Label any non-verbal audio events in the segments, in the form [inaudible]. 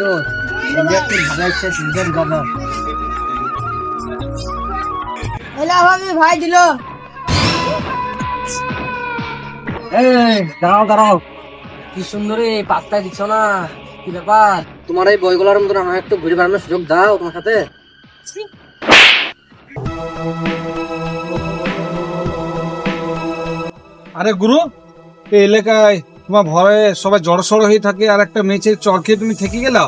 তো ইন্ডিয়াতে ভাগাইছে সিজন গাদা এলা ভাবি ভাই দিল। এই দাঁড়াও দাঁড়াও। কি সুন্দর এই পাত্তা দিচ্ছ না। কি ব্যাপার? তোমার এই বইগুলোর মতন আমার একটু ঘুরে বেড়ানোর সুযোগ দাও তোমার সাথে। আরে গুরু এই এলাকায় তোমার ভয়ে সবাই জড়সড় হয়ে থাকে আর একটা মেয়েছে চর খেয়ে তুমি থেকে গেলা?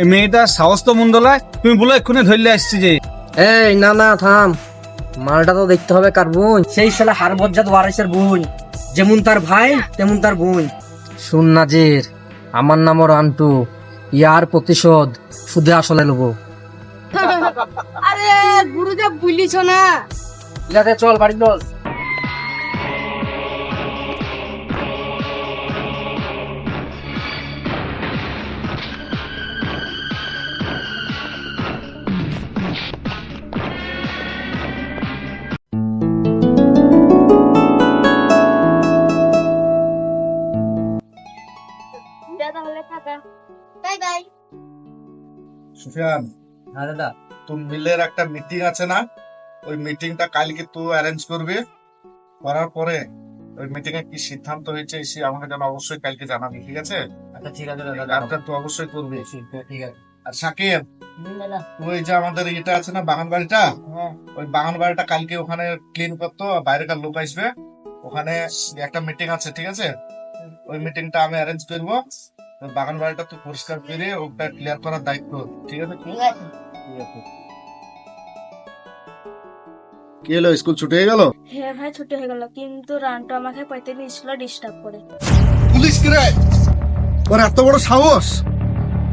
এই মেয়েটার সাহস তো মন্দলায় তুমি বলো এক্ষুনি ধরলে আসছি যে। এই না না থাম। মালটা তো দেখতে হবে কার বোন। সেই শালা হার বজ্জাত ওয়ারিসের বোন। যেমন তার ভাই তেমন তার বোন। শুন নাজির আমার নাম নামও রান্টু ইয়ার প্রতিশোধ সুদে আসলে নেব আরে গুরু যে বুলিছ না। ইলাতে চল বাড়ি চল। সুফিয়ান হ্যাঁ দাদা। তোর মিলের একটা মিটিং আছে না? ওই মিটিংটা কালকে তুই অ্যারেঞ্জ করবি। করার পরে ওই মিটিং এ কি সিদ্ধান্ত হয়েছে সে আমাকে যেন অবশ্যই কালকে জানাবি ঠিক আছে? আচ্ছা ঠিক আছে দাদা অবশ্যই করবি। ঠিক আছে আর সাকিব তুই যে আমাদের এটা আছে না বাগান বাড়িটা? ওই বাগান বাড়িটা কালকে ওখানে ক্লিন করতো বাইরেকার লোক আসবে। ওখানে একটা মিটিং আছে ঠিক আছে? ওই মিটিংটা আমি অ্যারেঞ্জ করব। ওই বাগান বাড়িটা তুই পরিষ্কার করে ওটা ক্লিয়ার করার দায়িত্ব। ঠিক আছে? ঠিক আছে। ঠিক আছে। কি হলো? স্কুল ছুটি হয়ে গেল? হ্যাঁ ভাই ছুটি হয়ে গেল। কিন্তু রানটা আমাকে প্রতিদিন স্কুলে ডিস্টার্ব করে। পুলিশ কি রে? ওর এত বড় সাহস!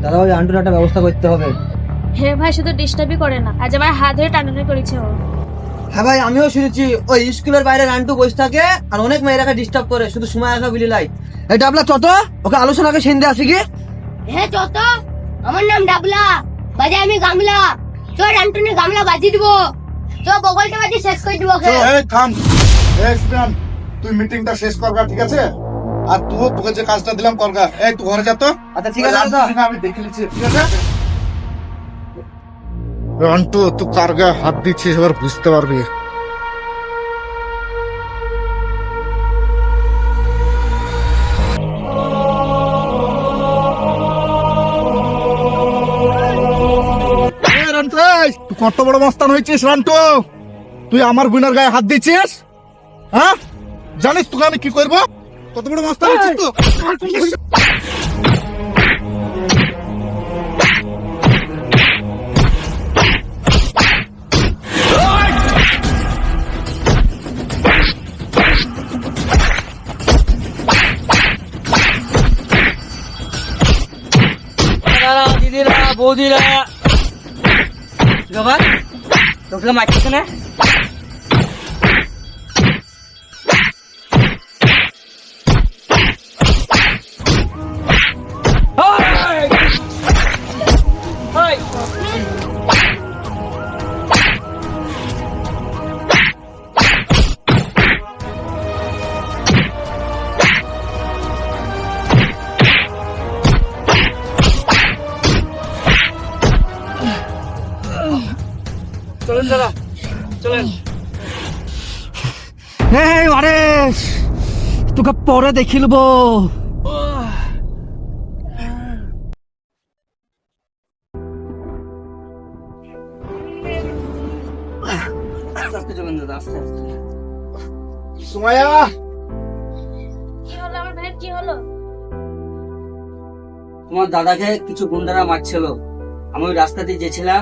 দাদা ওই আন্টুর একটা ব্যবস্থা করতে হবে। হ্যাঁ ভাই শুধু ডিস্টার্বই করে না আজ আমার হাত ধরে টানাটানি করেছে ও। হ্যাঁ ভাই আমিও শুনেছি ওই স্কুলের বাইরে আন্টু বসে থাকে আর অনেক মেয়েরাকে ডিস্টার্ব করে শুধু সময় আসা বিলি লাই এটা আপনার চত ওকে আলোচনাকে সেন্দে আসি কি? হে যত আমার নাম ডাবলা। বাজে আমি গামলা। তোর অ্যান্টনি গামলা বাজি দিব। তো বগলটা বাজি শেষ করে দিব ওকে। এই থাম। এই তুই মিটিংটা শেষ করগা ঠিক আছে? আর তুই তোকে যে কাজটা দিলাম করগা এই তুই ঘরে যা তো। আচ্ছা ঠিক আছে আমি দেখে নিচ্ছি ঠিক আছে? রন্টু তুই কার গায়ে হাত দিচ্ছিস এবার বুঝতে পারবি। কত বড় মস্তান হয়েছিস, রন্টু? তুই আমার বোনের গায়ে হাত দিচ্ছিস? হ্যাঁ? জানিস তোকে আমি কি করব? কত বড় মস্তান হয়েছিস তো দিদিরা, বৌদিরা। বাবা তোকে মারছিস না চলেন। এই তোকে পরে দেখিলব কি হলো আমার ভাইয়ের? কি হলো? তোমার দাদাকে কিছু গুন্ডারা মারছিল। আমি ওই রাস্তা দিয়ে যেছিলাম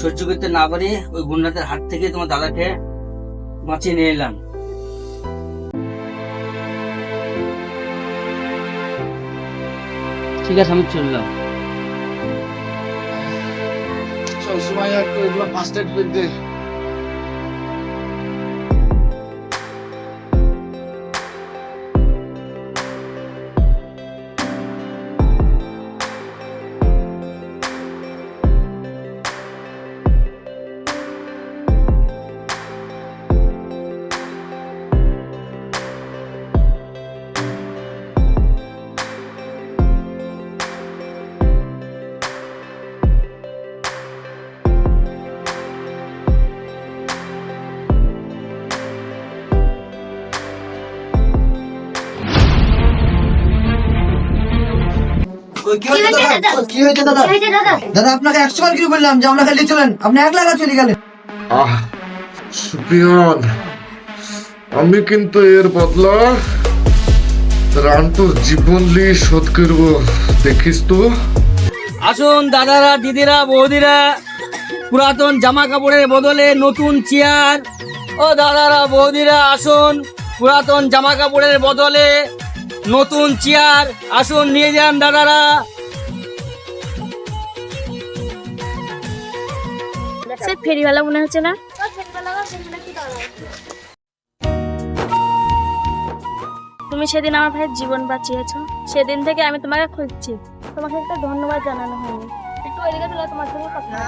সহ্য করতে না পারি, ওই গুন্ডাদের হাত থেকে তোমার দাদাকে বাঁচিয়ে নিয়ে এলাম। ঠিক আছে, আমি চললাম। সবসময় একটু এগুলো ফার্স্ট এড করে কি হয়েছে দাদা? আপনাকে একশো বার কি বললাম যে আমরা খালি চলেন। আপনি এক লাগা চলে গেলেন। আহ সুপিয়ান আমি কিন্তু এর বদলা রান্টুর জীবন নিয়ে শোধ করব দেখিস তো। আসুন দাদারা দিদিরা বৌদিরা পুরাতন জামা কাপড়ের বদলে নতুন চেয়ার। ও দাদারা বৌদিরা আসুন পুরাতন জামা কাপড়ের বদলে নতুন চেয়ার আসুন নিয়ে যান দাদারা। সে ফেরিওয়ালা মনে হচ্ছে না? তুমি সেদিন আমার ভাইয়ের জীবন বাঁচিয়েছো। সেদিন থেকে আমি তোমাকে খুঁজছি। তোমাকে একটা ধন্যবাদ জানানো হয়নি। একটু এদিকে তুলে তোমার সঙ্গে কথা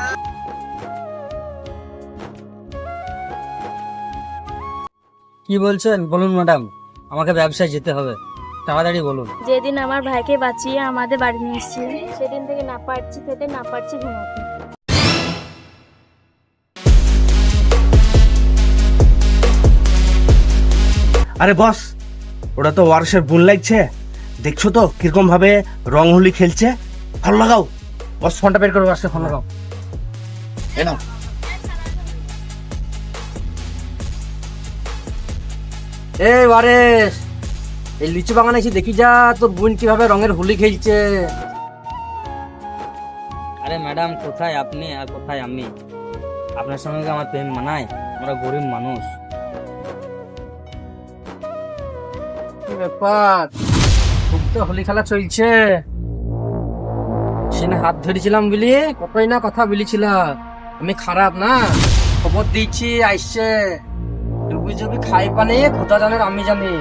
কি বলছেন? বলুন ম্যাডাম। আমাকে ব্যবসায় যেতে হবে। তাড়াতাড়ি বলুন। যেদিন আমার ভাইকে বাঁচিয়ে আমাদের বাড়ি নিয়ে এসেছিলে সেদিন থেকে না পারছি খেতে না পারছি ঘুমাতে। আরে বস ওটা তো ওয়ারসের বোন লাগছে। দেখছ তো কীরকম ভাবে রং হোলি খেলছে? ভালো লাগাও। বস ফোনটা বের করব আসলে ফোন লাগাও। এই বারেশ এই লিচু বাগানে এসে দেখি যা তোর বোন কীভাবে রঙের হোলি খেলছে। আরে ম্যাডাম কোথায় আপনি আর কোথায় আমি? আপনার সঙ্গে আমার প্রেম মানায়? আমরা গরিব মানুষ। কি ব্যাপার? খুব তো হোলি খেলা চলছে। সেখানে হাত ধরেছিলাম বলি কতই না কথা বলেছিলাম আমি খারাপ না। খবর দিচ্ছি আইসছে। ডুবি জুবি খাই পানি খোদা জানে আর আমি জানি।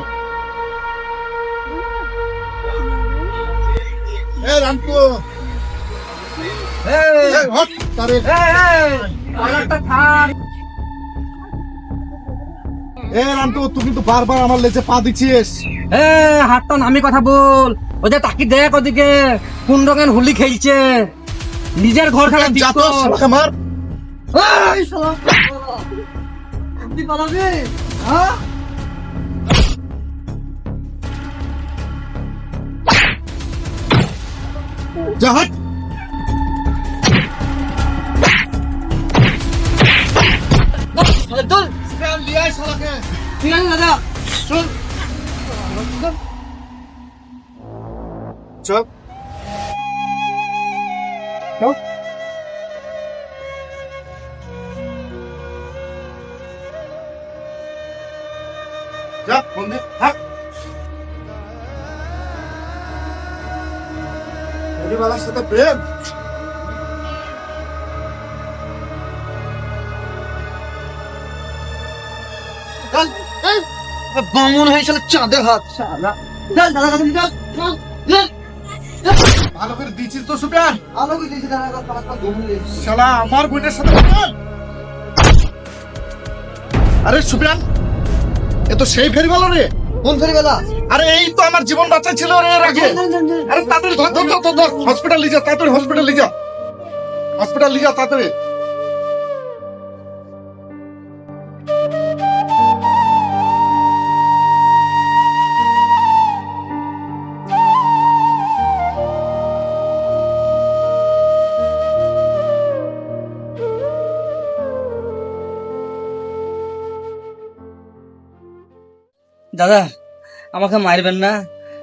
এ রামকু তুই কিন্তু বারবার আমার লেজে পা দিচ্ছিস। এ, হাতটা নামি কথা বল। ওই যে তাকি দেখ ওদিকে কোন রঙের হোলি খেলছে। নিজের ঘর খেলা যা হ্যাঁ যা হট লিয়ে আয় শালাকে। ঠিক আছে দাদা। থাক। পরিবারের সাথে প্রেম? বামন হয়েছিল চাঁদের হাত। ভালো করে তো সুপিয়ান আলো কি দিয়েছে দাদা কাছে ঘুমিয়ে শালা আমার বোনের সাথে আরে সুপিয়ান এ তো সেই ফেরি ভালো রে। কোন ফেরিবেলা আরে এই তো আমার জীবন বাঁচাচ্ছিল রে এর আগে আরে তাড়াতাড়ি ধর ধর ধর ধর হসপিটাল তাড়াতাড়ি হসপিটাল হসপিটাল তাড়াতাড়ি। দাদা আমাকে মারবেন না।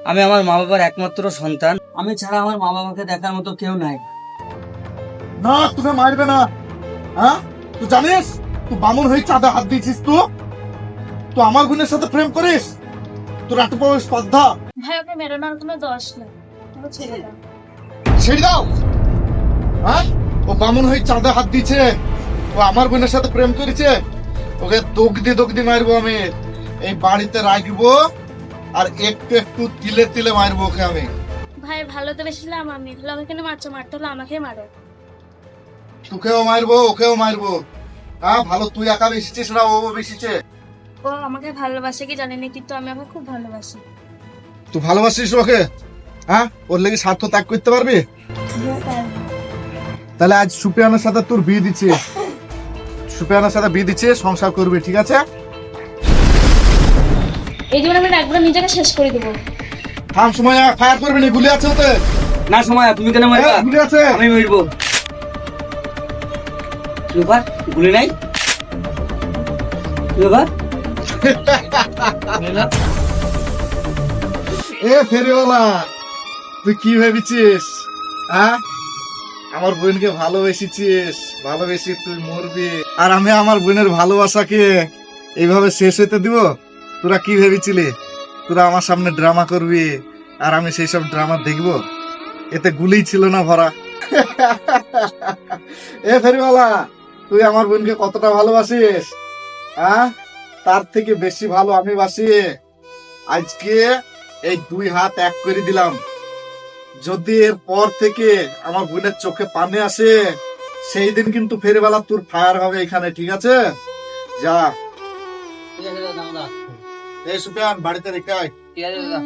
আমি আমার মা বাবার একমাত্র সন্তান। আমি ছাড়া আমার মা বাবাকে দেখার মতো কেউ নাই। না তোকে মারবে না। হ্যাঁ? তুই জানিস? তুই বামুন হয়ে চাঁদা হাত দিয়েছিস তো? তুই আমার বোনের সাথে প্রেম করিস? তোর এত বড় স্পর্ধা ভাই ওকে মেরোনোর কোনো দোষ নেই। ছেড়ে দাও। ছেড়ে দাও! হ্যাঁ? ও বামুন হয়ে চাঁদা হাত দিয়েছে। ও আমার বোনের সাথে প্রেম করেছে। ওকে দিয়ে দোক দিয়ে মারবো আমি। এই বাড়িতে রাখব। আর একটু একটু তিলে তিলে মারবো ওকে আমি। ভাই ভালো তো বেশিলাম আমি। তাহলে আমাকে কেন মারছো? মারতে হলে আমাকে মারো। তোকেও মারবো ওকেও মারবো। হ্যাঁ ভালো তুই একা বেশিছিস না ও বেশিছে? ও আমাকে ভালোবাসে কি জানি না কিন্তু আমি ওকে খুব ভালোবাসি। তুই ভালোবাসিস ওকে? হ্যাঁ ওর লেগে স্বার্থ ত্যাগ করতে পারবি? তাহলে আজ সুপিয়ানের সাথে তোর বিয়ে দিচ্ছে। সুপিয়ানের সাথে বিয়ে দিচ্ছে সংসার করবি ঠিক আছে? এই জীবনে আমি একবার নিজেকে শেষ করে দেবো। থাম সময় ফায়ার করবি না গুলি আছে ওতে। না সময় তুমি কেন মারবা? গুলি আছে। আমি মরবো। গুলি নাই? [laughs] এ ফেরিওয়ালা তুই কি ভেবেছিস হ্যাঁ? আমার বোনকে ভালোবেসেছিস ভালোবেসে তুই মরবি। আর আমি আমার বোনের ভালোবাসাকে এইভাবে শেষ হতে দিব? তোরা কি ভেবেছিলি? তোরা আমার সামনে ড্রামা করবি, আর আমি সেই সব ড্রামা দেখব? এতে গুলিই ছিল না ভরা। এ ফেরিওয়ালা, তুই আমার বোনকে কতটা ভালোবাসিস? হ্যাঁ তার থেকে বেশি ভালো আমি বাসি। আজকে এই দুই হাত এক করে দিলাম। যদি এর পর থেকে আমার বোনের চোখে পানি আসে, সেই দিন কিন্তু ফেরিওয়ালা তোর ফায়ার হবে এখানে, ঠিক আছে? যা। এই সুফিয়ান বাড়িতে রেখে আয়। ঠিক আছে দাদা